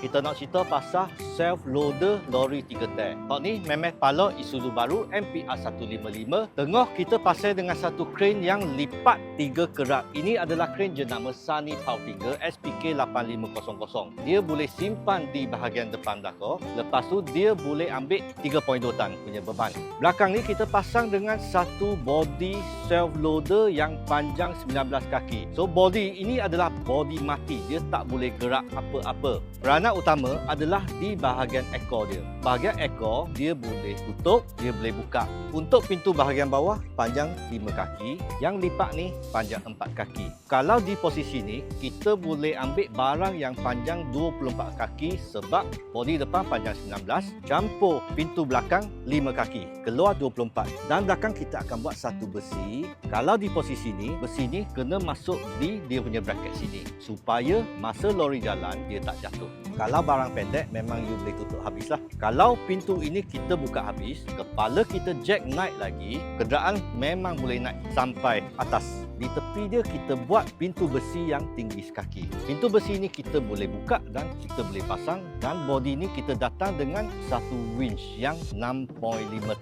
kita nak cerita pasal self loader lori 3 teh. Tok ni memang pala Isuzu baru MPR 155. Tengah kita pasal dengan satu crane yang lipat 3 kerak. Ini adalah crane jenama Sunny Powfinger SPK 8500. Dia boleh simpan di bahagian depan belakang. Lepas tu dia boleh ambil 3.2 tan punya beban. Belakang ni kita pasang dengan satu body self loader yang panjang 19 kaki. So body ini adalah body mati. Dia tak boleh gerak apa-apa. Peranan utama adalah di bahagian ekor dia. Bahagian ekor dia boleh tutup, dia boleh buka. Untuk pintu bahagian bawah panjang 5 kaki, yang lipat ni panjang 4 kaki. Kalau di posisi ni, kita boleh ambil barang yang panjang 24 kaki sebab bodi depan panjang 19, campur pintu belakang 5 kaki, keluar 24. Dan belakang kita akan buat satu besi. Kalau di posisi ni, besi ni kena masuk di dia punya bracket sini supaya masa lori jalan dia tak jatuh. Kalau barang pendek memang you boleh tutup habislah. Kalau pintu ini kita buka habis, kepala kita jack naik lagi, kenderaan memang boleh naik sampai atas. Di tepi dia kita buat pintu besi yang tinggi sekaki. Pintu besi ini kita boleh buka dan kita boleh pasang dan bodi ini kita datang dengan satu winch yang 6.5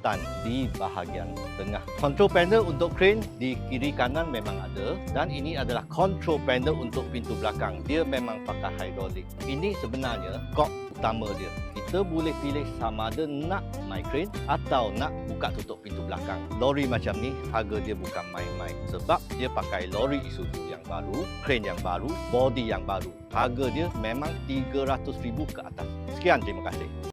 tan di bahagian tengah. Control panel untuk crane di kiri kanan memang ada dan ini adalah control panel untuk pintu belakang. Dia memang pakai hydraulic. Ini sebenarnya kok utama dia. Kita boleh pilih sama ada nak naik crane atau nak buka tutup pintu belakang. Lori macam ni harga dia bukan main-main sebab dia pakai lori Isuzu yang baru, crane yang baru, body yang baru. Harga dia memang 300,000 ke atas. Sekian, terima kasih.